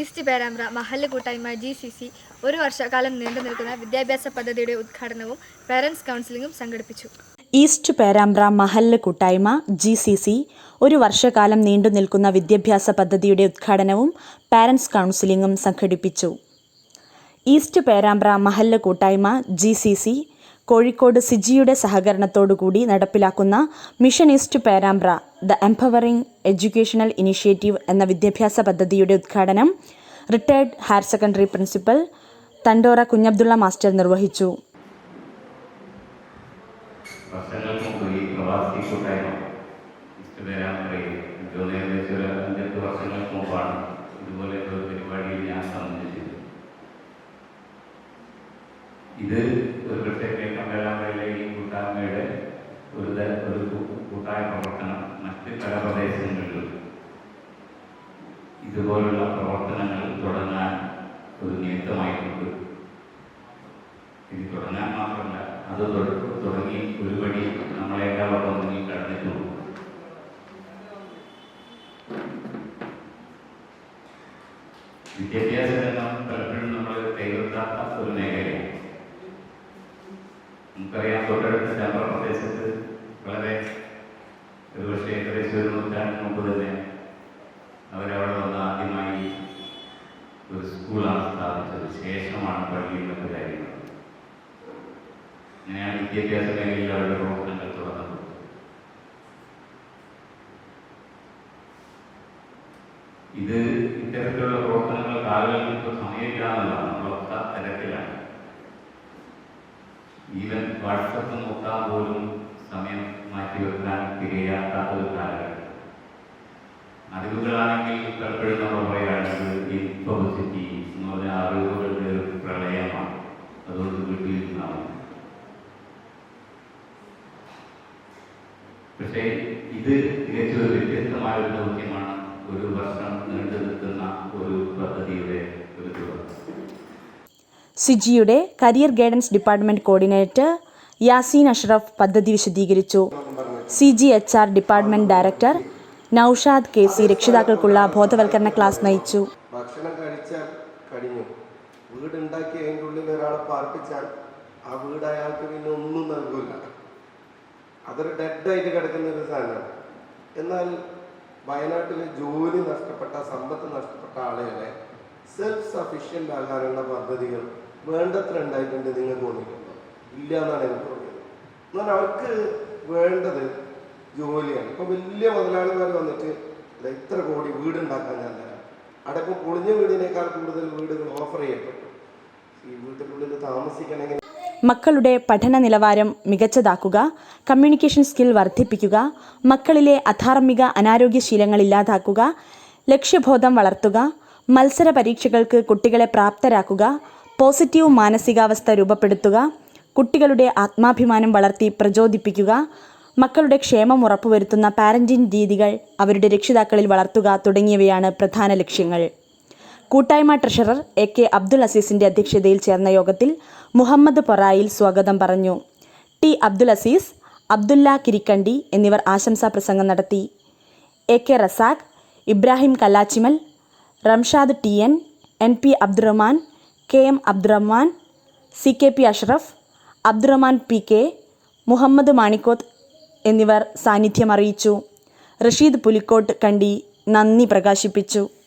East Perambra മഹല്ല് കൂട്ടായ്മ G C C ഒരു വർഷക്കാലം നീണ്ടു നിൽക്കുന്ന വിദ്യാഭ്യാസ പദ്ധതിയുടെ ഉദ്ഘാടനവും പേരൻസ് കൗൺസിലിംഗും സംഘടിപ്പിച്ചു. ഈസ്റ്റ് പേരാമ്പ്ര മഹല്ല് കൂട്ടായ്മ ജി സി സി ഒരു വർഷക്കാലം നീണ്ടു നിൽക്കുന്ന വിദ്യാഭ്യാസ പദ്ധതിയുടെ ഉദ്ഘാടനവും പാരൻസ് കൗൺസിലിംഗും സംഘടിപ്പിച്ചു. ഈസ്റ്റ് പേരാമ്പ്ര മഹല്ല് കൂട്ടായ്മ ജി സി സി കോഴിക്കോട് സിജിയുടെ സഹകരണത്തോടുകൂടി നടപ്പിലാക്കുന്ന mission east Perambra the empowering educational initiative എന്ന വിദ്യാഭ്യാസ പദ്ധതിയുടെ ഉദ്ഘാടനം retired higher secondary principal Thandora Kunhabdulla master നിർവഹിച്ചു. ഇതുപോലെ ഒരു പരിപാടിയിൽ ഞാൻ സംബന്ധിച്ചത്. ഇത് ഒരു പക്ഷേ കിഴക്കൻ ഈ കൂട്ടായ്മയുടെ ഒരു ഒരു കൂട്ടായ പ്രവർത്തനം. മറ്റ് പല പ്രദേശങ്ങളിലും ഇതുപോലുള്ള പ്രവർത്തനങ്ങൾ തുടങ്ങാൻ ഒരു നിയുക്തമായിട്ടുണ്ട് ഇത് തുടങ്ങാൻ മാത്രമല്ല അത് തുടങ്ങി ഒരുപടി നമ്മളെക്കാളൊപ്പം മുന്നിൽ കടന്നിട്ടുള്ളൂ വിദ്യാഭ്യാസ രംഗം പലപ്പോഴും നമ്മൾ കൈവെക്കാത്ത ഒരു മേഖലയാണ്. മുമ്പ് തന്നെ അവരവിടെ വന്ന് ആദ്യമായി ഒരു സ്കൂളാണ് സ്ഥാപിച്ചത്. ശേഷമാണ് പള്ളിയിലൊക്കെ കാര്യങ്ങൾ അങ്ങനെയാണ് വിദ്യാഭ്യാസ മേഖലയിൽ അവരുടെ പ്രവർത്തനങ്ങൾ തുടങ്ങുന്നത് ഇത് ഇത്തരത്തിലുള്ള പ്രവർത്തനങ്ങൾ കാലങ്ങൾക്ക് ഇപ്പോൾ നമ്മളൊക്കെ തിരക്കിലാണ്. ഈവൻ വാട്സപ്പ് നോക്കാൻ പോലും സമയം മാറ്റിവെക്കാൻ തികയാത്ത ഒരു കാലഘട്ടം. അറിവുകളാണെങ്കിൽ പലപ്പോഴും നമ്മൾ പറയുകയാണെങ്കിൽ ഇൻഫോസിറ്റി എന്ന് പറഞ്ഞ അറിവുകളുടെ ഒരു പ്രളയമാണ്. അതുകൊണ്ട് വീട്ടിലിരുന്നാണ് പക്ഷേ ഇത് തികച്ചും വ്യത്യസ്തമായ ഒരു ദൗത്യമാണ് ഒരു വർഷം നീണ്ടു നിൽക്കുന്ന ഒരു പദ്ധതിയുടെ ഒരു സിജിയുടെ career guidance department coordinator Yaseen Ashraf പദ്ധതി വിശദീകരിച്ചു. C G H R department director Noushad K C രക്ഷിതാക്കൾക്കുള്ള ബോധവൽക്കരണ ക്ലാസ് നയിച്ചു. ഭക്ഷണം കഴിച്ചാൽ കഴിഞ്ഞു. വീടുണ്ടാക്കി അതിന്റെ ഉള്ളിൽ ഒരാളെ പാർപ്പിച്ചാൽ ആ വീട് അയാൾക്ക് പിന്നെ ഒന്നും നൽകില്ല അതൊരു ഡെഡായിട്ട് കിടക്കുന്ന ഒരു സാധനമാണ്. എന്നാൽ വയനാട്ടിലെ ജോലി നഷ്ടപ്പെട്ട സമ്പത്ത് നഷ്ടപ്പെട്ട ആളുകളെ സെൽഫ് സഫീഷ്യന്റ് ആകാനുള്ള പദ്ധതികൾ വേണ്ടത്ര ഉണ്ടായിട്ടുണ്ട് നിങ്ങൾ തോന്നിയിട്ടുണ്ടോ? ഇല്ല എന്നാണ് എനിക്ക് തോന്നിയത്. എന്നാൽ അവർക്ക് വേണ്ടത് ജോലിയാണ്. ഇപ്പൊ വലിയ മുതലാളിമാർ വന്നിട്ട് "ദാ ഇത്ര കോടി വീടുണ്ടാക്കാൻ ഞാൻ തരാം. അവിടെ ഇപ്പൊ പൊളിഞ്ഞ വീടിനേക്കാൾ കൂടുതൽ വീടുകൾ ഓഫർ ചെയ്യപ്പെട്ടു. ഈ വീട്ടിനുള്ളിൽ താമസിക്കണമെങ്കിൽ മക്കളുടെ പഠന നിലവാരം മികച്ചതാക്കുക കമ്മ്യൂണിക്കേഷൻ സ്കിൽ വർദ്ധിപ്പിക്കുക മക്കളിലെ അധാർമിക അനാരോഗ്യ ശീലങ്ങൾ ഇല്ലാതാക്കുക ലക്ഷ്യബോധം വളർത്തുക മത്സര പരീക്ഷകൾക്ക് കുട്ടികളെ പ്രാപ്തരാക്കുക പോസിറ്റീവ് മാനസികാവസ്ഥ രൂപപ്പെടുത്തുക കുട്ടികളുടെ ആത്മാഭിമാനം വളർത്തി പ്രചോദിപ്പിക്കുക മക്കളുടെ ക്ഷേമം ഉറപ്പുവരുത്തുന്ന പാരന്റിംഗ് രീതികൾ അവരുടെ രക്ഷിതാക്കളിൽ വളർത്തുക തുടങ്ങിയവയാണ് പ്രധാന ലക്ഷ്യങ്ങൾ. കൂട്ടായ്മ ട്രഷറർ എ കെ അബ്ദുൾ അസീസിന്റെ അധ്യക്ഷതയിൽ ചേർന്ന യോഗത്തിൽ മുഹമ്മദ് പൊറായിൽ സ്വാഗതം പറഞ്ഞു. ടി അബ്ദുൽ അസീസ് അബ്ദുല്ല കിരിക്കണ്ടി എന്നിവർ ആശംസാ പ്രസംഗം നടത്തി. A K Razak Ibrahim Kallachimal Ramshad T N N P Abdurahman K M Abdurahman C K P Ashraf Abdurahman P K Muhammad Manikkoth എന്നിവർ സാന്നിധ്യമറിയിച്ചു റഷീദ് പുലിക്കോട്ട് കണ്ടി നന്ദി പ്രകാശിപ്പിച്ചു.